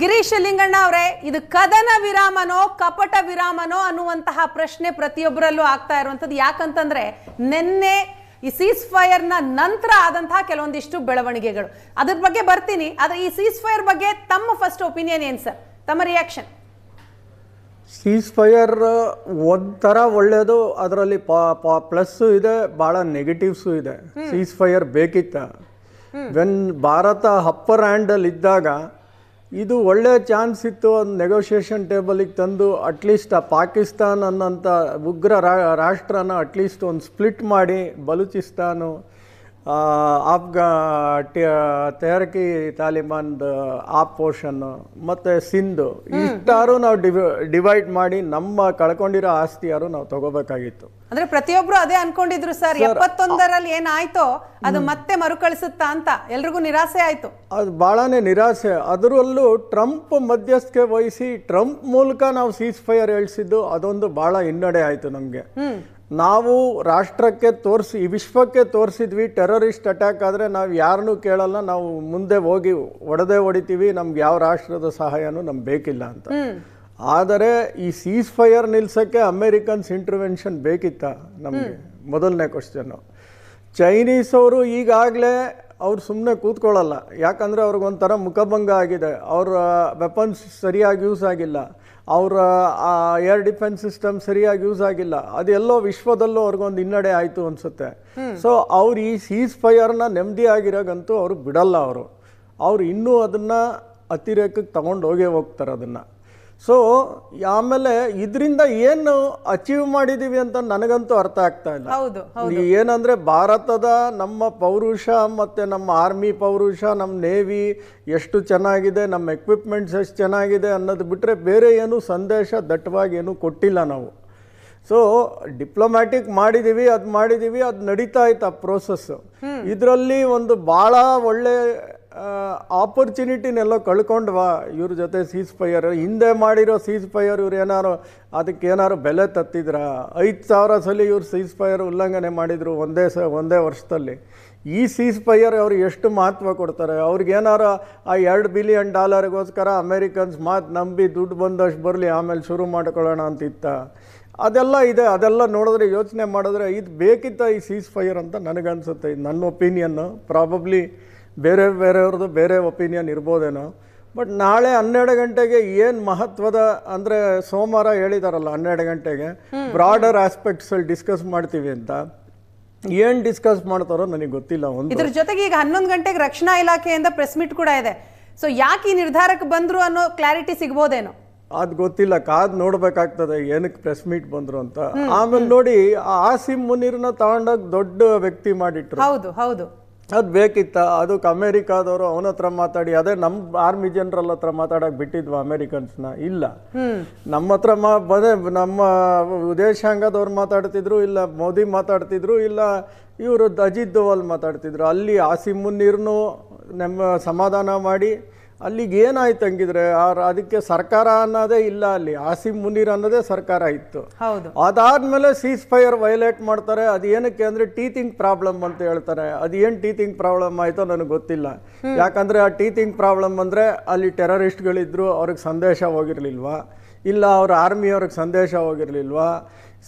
ಗಿರೀಶ್ ಲಿಂಗಣ್ಣ ಅವರೇ ಇದು ಕದನ ವಿರಾಮನೋ ಕಪಟ ವಿರಾಮನೋ ಅನ್ನುವಂತಹ ಪ್ರಶ್ನೆ ಪ್ರತಿಯೊಬ್ಬರಲ್ಲೂ ಆಗ್ತಾ ಇರುವಂತದ್ದು ಯಾಕಂತಂದ್ರೆ ನಿನ್ನೆ ಈ ಸೀಸ್ ಫೈರ್ನ ನಂತರ ಆದಂತಹ ಕೆಲವೊಂದಿಷ್ಟು ಬೆಳವಣಿಗೆಗಳು. ಅದ್ರ ಬಗ್ಗೆ ಬರ್ತೀನಿ ಆದ್ರೆ ಈ ಸೀಸ್ ಫೈರ್ ಬಗ್ಗೆ ತಮ್ಮ ಫಸ್ಟ್ ಒಪಿನಿಯನ್ ಏನ್ ಸರ್? ತಮ್ಮ ರಿಯಾಕ್ಷನ್ ಸೀಸ್ ಫೈರ್ ಒಂಥರ ಒಳ್ಳೆಯದು ಅದರಲ್ಲಿ ಪ್ಲಸ್ಸು ಇದೆ ಭಾಳ ನೆಗೆಟಿವ್ಸು ಇದೆ. ಸೀಸ್ ಫೈರ್ ಬೇಕಿತ್ತ? ವೆನ್ ಭಾರತ ಅಪ್ಪರ್ ಹ್ಯಾಂಡಲ್ಲಿ ಇದ್ದಾಗ ಇದು ಒಳ್ಳೆಯ ಚಾನ್ಸ್ ಇತ್ತು ಒಂದು ನೆಗೋಷಿಯೇಷನ್ ಟೇಬಲಿಗೆ ತಂದು ಅಟ್ಲೀಸ್ಟ್ ಆ ಪಾಕಿಸ್ತಾನ್ ಅನ್ನೋಂಥ ಉಗ್ರ ರಾ- ರಾಷ್ಟ್ರನ ಅಟ್ಲೀಸ್ಟ್ ಒಂದು ಸ್ಪ್ಲಿಟ್ ಮಾಡಿ ಬಲೂಚಿಸ್ತಾನು. ಆ, ಆಫ್ಗಾ ತೆಹರಕಿ ತಾಲಿಬಾನ್ದು ಆ ಪೋರ್ಷನ್ನು ಮತ್ತು ಸಿಂಧು ಇಷ್ಟಾರು ನಾವು ಡಿವೈಡ್ ಮಾಡಿ ನಮ್ಮ ಕಳ್ಕೊಂಡಿರೋ ಆಸ್ತಿಯಾರು ನಾವು ತಗೋಬೇಕಾಗಿತ್ತು. ಅಂದ್ರೆ ಪ್ರತಿಯೊಬ್ರು ಅದೇ ಅನ್ಕೊಂಡಿದ್ರು ಸರ್ ಎಪ್ಪತ್ತೊಂದರಲ್ಲಿ ಏನಾಯ್ತೋ ಅದು ಮತ್ತೆ ಮರುಕಳಿಸುತ್ತಾ ಅಂತ ಎಲ್ರಿಗೂ ನಿರಾಸೆ ಆಯ್ತು. ಅದು ಬಹಳನೇ ನಿರಾಸೆ. ಅದರಲ್ಲೂ ಟ್ರಂಪ್ ಮಧ್ಯಸ್ಥಿಕೆ ವಹಿಸಿ ಟ್ರಂಪ್ ಮೂಲಕ ನಾವು ಸೀಸ್ ಫೈರ್ ಹೇಳಿಸಿದ್ದು ಅದೊಂದು ಬಹಳ ಹಿನ್ನಡೆ ಆಯಿತು ನಮಗೆ. ನಾವು ರಾಷ್ಟ್ರಕ್ಕೆ ತೋರಿಸಿ ಈ ವಿಶ್ವಕ್ಕೆ ತೋರಿಸಿದ್ವಿ ಟೆರರಿಸ್ಟ್ ಅಟ್ಯಾಕ್ ಆದರೆ ನಾವು ಯಾರನ್ನೂ ಕೇಳಲ್ಲ ನಾವು ಮುಂದೆ ಹೋಗಿ ಹೊಡೆದೇ ಹೊಡಿತೀವಿ ನಮ್ಗೆ ಯಾವ ರಾಷ್ಟ್ರದ ಸಹಾಯನೂ ನಮ್ಗೆ ಬೇಕಿಲ್ಲ ಅಂತ. ಆದರೆ ಈ ಸೀಸ್ ಫೈರ್ ನಿಲ್ಸೋಕ್ಕೆ ಅಮೇರಿಕನ್ಸ್ ಇಂಟರ್ವೆನ್ಷನ್ ಬೇಕಿತ್ತ ನಮಗೆ? ಮೊದಲನೇ ಕ್ವಶನ್ನು ಚೈನೀಸ್ ಅವರು ಈಗಾಗಲೇ ಅವ್ರು ಸುಮ್ಮನೆ ಕೂತ್ಕೊಳ್ಳಲ್ಲ. ಯಾಕಂದರೆ ಅವ್ರಿಗೊಂಥರ ಮುಖಭಂಗ ಆಗಿದೆ. ಅವ್ರ ವೆಪನ್ಸ್ ಸರಿಯಾಗಿ ಯೂಸ್ ಆಗಿಲ್ಲ. ಅವರ ಏರ್ ಡಿಫೆನ್ಸ್ ಸಿಸ್ಟಮ್ ಸರಿಯಾಗಿ ಯೂಸ್ ಆಗಿಲ್ಲ. ಅದೆಲ್ಲೋ ವಿಶ್ವದಲ್ಲೂ ಅವ್ರಿಗೊಂದು ಹಿನ್ನಡೆ ಆಯಿತು ಅನಿಸುತ್ತೆ. ಸೊ ಅವ್ರು ಈ ಸೀಸ್ ಫೈರ್ನ ನೆಮ್ಮದಿ ಆಗಿರೋಗಂತೂ ಅವರು ಬಿಡಲ್ಲ ಅವರು. ಅವ್ರು ಇನ್ನೂ ಅದನ್ನು ಅತಿರೇಕಕ್ಕೆ ತೊಗೊಂಡು ಹೋಗೇ ಹೋಗ್ತಾರೆ ಅದನ್ನು. ಸೊ ಆಮೇಲೆ ಇದರಿಂದ ಏನು ಅಚೀವ್ ಮಾಡಿದೀವಿ ಅಂತ ನನಗಂತೂ ಅರ್ಥ ಆಗ್ತಾ ಇಲ್ಲ. ಏನಂದ್ರೆ ಭಾರತದ ನಮ್ಮ ಪೌರುಷ ಮತ್ತೆ ನಮ್ಮ ಆರ್ಮಿ ಪೌರುಷ ನಮ್ಮ ನೇವಿ ಎಷ್ಟು ಚೆನ್ನಾಗಿದೆ ನಮ್ಮ ಎಕ್ವಿಪ್ಮೆಂಟ್ಸ್ ಎಷ್ಟು ಚೆನ್ನಾಗಿದೆ ಅನ್ನೋದು ಬಿಟ್ಟರೆ ಬೇರೆ ಏನು ಸಂದೇಶ ದಟ್ಟವಾಗಿ ಏನು ಕೊಟ್ಟಿಲ್ಲ ನಾವು. ಸೊ ಡಿಪ್ಲೊಮ್ಯಾಟಿಕ್ ಮಾಡಿದ್ದೀವಿ ಅದು ಮಾಡಿದ್ದೀವಿ ಅದು ನಡೀತಾ ಇತ್ತು ಆ ಪ್ರೋಸೆಸ್ ಇದರಲ್ಲಿ ಒಂದು ಭಾಳ ಒಳ್ಳೆ ಆಪರ್ಚುನಿಟಿನೆಲ್ಲೋ ಕಳ್ಕೊಂಡ್ವಾ, ಇವ್ರ ಜೊತೆ ಸೀಸ್ ಫೈಯರ್ ಹಿಂದೆ ಮಾಡಿರೋ ಸೀಸ್ ಫೈಯರ್ ಇವ್ರು ಏನಾರು, ಅದಕ್ಕೆ ಏನಾರು ಬೆಲೆ ತತ್ತಿದ್ರ? ಐದು ಸಾವಿರ ಸಲ ಇವ್ರು ಸೀಸ್ ಫೈಯರ್ ಉಲ್ಲಂಘನೆ ಮಾಡಿದರು ಒಂದೇ ಸ, ಒಂದೇ ವರ್ಷದಲ್ಲಿ. ಈ ಸೀಸ್ ಫೈಯರ್ ಅವ್ರು ಎಷ್ಟು ಮಹತ್ವ ಕೊಡ್ತಾರೆ? ಅವ್ರಿಗೇನಾರು ಆ ಎರಡು ಬಿಲಿಯನ್ ಡಾಲರ್ಗೋಸ್ಕರ ಅಮೇರಿಕನ್ಸ್ ಮಾತು ನಂಬಿ ದುಡ್ಡು ಬಂದಷ್ಟು ಬರಲಿ, ಆಮೇಲೆ ಶುರು ಮಾಡ್ಕೊಳ್ಳೋಣ ಅಂತಿತ್ತ. ಅದೆಲ್ಲ ಇದೆ, ಅದೆಲ್ಲ ನೋಡಿದ್ರೆ ಯೋಚನೆ ಮಾಡಿದ್ರೆ, ಇದು ಬೇಕಿತ್ತ ಈ ಸೀಸ್ ಫೈಯರ್ ಅಂತ ನನಗನ್ಸುತ್ತೆ. ಇದು ನನ್ನ ಒಪಿನಿಯನ್ನು ಪ್ರಾಬಬ್ಲಿ ಬೇರೆ ಬೇರೆಯವ್ರದ್ದು ಬೇರೆ ಒಪಿನಿಯನ್ ಇರ್ಬೋದೇನೋ. ಬಟ್ ನಾಳೆ ಹನ್ನೆರಡು ಗಂಟೆಗೆ ಏನು ಮಹತ್ವದ ಅಂದರೆ ಸೋಮವಾರ ಹೇಳಿದಾರಲ್ಲ ಹನ್ನೆರಡು ಗಂಟೆಗೆ ಬ್ರಾಡರ್ ಆಸ್ಪೆಕ್ಟ್ಸಲ್ಲಿ ಡಿಸ್ಕಸ್ ಮಾಡ್ತೀವಿ ಅಂತ. ಏನು ಡಿಸ್ಕಸ್ ಮಾಡ್ತಾರೋ ನನಗೆ ಗೊತ್ತಿಲ್ಲ ಒಂದು. ಇದ್ರ ಜೊತೆಗೆ ಈಗ ಹನ್ನೊಂದು ಗಂಟೆಗೆ ರಕ್ಷಣಾ ಇಲಾಖೆಯಿಂದ ಪ್ರೆಸ್ ಮೀಟ್ ಕೂಡ ಇದೆ. ಸೊ ಯಾಕೆ ಈ ನಿರ್ಧಾರಕ್ಕೆ ಬಂದ್ರು ಅನ್ನೋ ಕ್ಲಾರಿಟಿ ಸಿಗ್ಬೋದೇನೋ? ಅದು ಗೊತ್ತಿಲ್ಲ ಕಾದ್ ನೋಡ್ಬೇಕಾಗ್ತದೆ ಏನಕ್ಕೆ ಪ್ರೆಸ್ ಮೀಟ್ ಬಂದ್ರು ಅಂತ. ಆಮೇಲೆ ನೋಡಿ ಆ ಆಸಿಮ್ ಮುನೀರ್ನ ತಗೊಂಡೋಗಿ ದೊಡ್ಡ ವ್ಯಕ್ತಿ ಮಾಡಿಟ್ರು. ಹೌದು ಹೌದು. ಅದು ಬೇಕಿತ್ತ ಅದಕ್ಕೆ ಅಮೇರಿಕಾದವರು ಅವನ ಹತ್ರ ಮಾತಾಡಿ ಅದೇ ನಮ್ಮ ಆರ್ಮಿ ಜನರಲ್ ಹತ್ರ ಮಾತಾಡಕ್ಕೆ ಬಿಟ್ಟಿದ್ವು ಅಮೇರಿಕನ್ಸ್ನ ಇಲ್ಲ. ನಮ್ಮ ಹತ್ರ ಮಾ ಬದೇ ನಮ್ಮ ವಿದೇಶಾಂಗದವ್ರು ಮಾತಾಡ್ತಿದ್ರು ಇಲ್ಲ ಮೋದಿ ಮಾತಾಡ್ತಿದ್ರು ಇಲ್ಲ ಇವರು ಅಜಿತ್ ದೋವಲ್ ಮಾತಾಡ್ತಿದ್ರು. ಅಲ್ಲಿ ಆಸಿಮ್ ಮುನ್ನೀರ್ನು ನಮ್ಮ ಸಮಾಧಾನ ಮಾಡಿ ಅಲ್ಲಿಗೆ ಏನಾಯ್ತು ಹಂಗಿದ್ರೆ ಅದಕ್ಕೆ ಸರ್ಕಾರ ಅನ್ನೋದೇ ಇಲ್ಲ ಅಲ್ಲಿ. ಆಸಿಮ್ ಮುನೀರ್ ಅನ್ನೋದೇ ಸರ್ಕಾರ ಇತ್ತು. ಹೌದು. ಅದಾದ್ಮೇಲೆ ಸೀಸ್ ಫೈರ್ ವೈಲೇಟ್ ಮಾಡ್ತಾರೆ. ಅದು ಏನಕ್ಕೆ ಅಂದ್ರೆ ಟೀತಿಂಗ್ ಪ್ರಾಬ್ಲಮ್ ಅಂತ ಹೇಳ್ತಾರೆ. ಅದು ಏನು ಟೀತಿಂಗ್ ಪ್ರಾಬ್ಲಮ್ ಆಯ್ತೋ ನನಗೆ ಗೊತ್ತಿಲ್ಲ. ಯಾಕಂದ್ರೆ ಆ ಟೀತಿಂಗ್ ಪ್ರಾಬ್ಲಮ್ ಅಂದ್ರೆ ಅಲ್ಲಿ ಟೆರರಿಸ್ಟ್ಗಳಿದ್ರು ಅವ್ರಿಗೆ ಸಂದೇಶ ಹೋಗಿರ್ಲಿಲ್ವಾ? ಇಲ್ಲ ಅವ್ರ ಆರ್ಮಿಯವ್ರಿಗೆ ಸಂದೇಶ ಹೋಗಿರ್ಲಿಲ್ವಾ?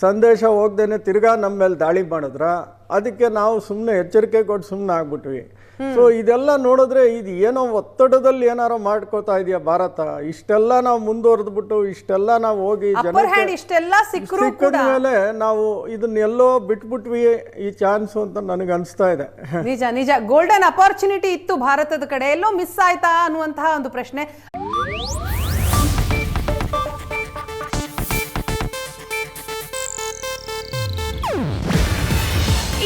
ಸಂದೇಶ ಹೋಗ್ದೇನೆ ತಿರ್ಗಾ ನಮ್ಮ ಮೇಲೆ ದಾಳಿ ಮಾಡಿದ್ರ ಅದಕ್ಕೆ ನಾವು ಸುಮ್ಮನೆ ಎಚ್ಚರಿಕೆ ಕೊಟ್ಟು ಸುಮ್ಮನೆ ಆಗ್ಬಿಟ್ವಿ. ಸೊ ಇದೆಲ್ಲ ನೋಡಿದ್ರೆ ಇದು ಏನೋ ಒತ್ತಡದಲ್ಲಿ ಏನಾರೋ ಮಾಡ್ಕೋತಾ ಇದೆಯಾ ಭಾರತ. ಇಷ್ಟೆಲ್ಲ ನಾವು ಮುಂದುವರೆದ್ಬಿಟ್ಟು ಇಷ್ಟೆಲ್ಲ ನಾವು ಹೋಗಿ ಸಿಕ್ಕಿದ ಮೇಲೆ ನಾವು ಇದನ್ನೆಲ್ಲೋ ಬಿಟ್ಬಿಟ್ವಿ ಈ ಚಾನ್ಸ್ ಅಂತ ನನಗೆ ಅನಿಸ್ತಾ ಇದೆ. ನಿಜ ನಿಜ. ಗೋಲ್ಡನ್ ಅಪಾರ್ಚುನಿಟಿ ಇತ್ತು ಭಾರತದ ಕಡೆ. ಎಲ್ಲೋ ಮಿಸ್ ಆಯ್ತಾ ಅನ್ನುವಂತಹ ಒಂದು ಪ್ರಶ್ನೆ.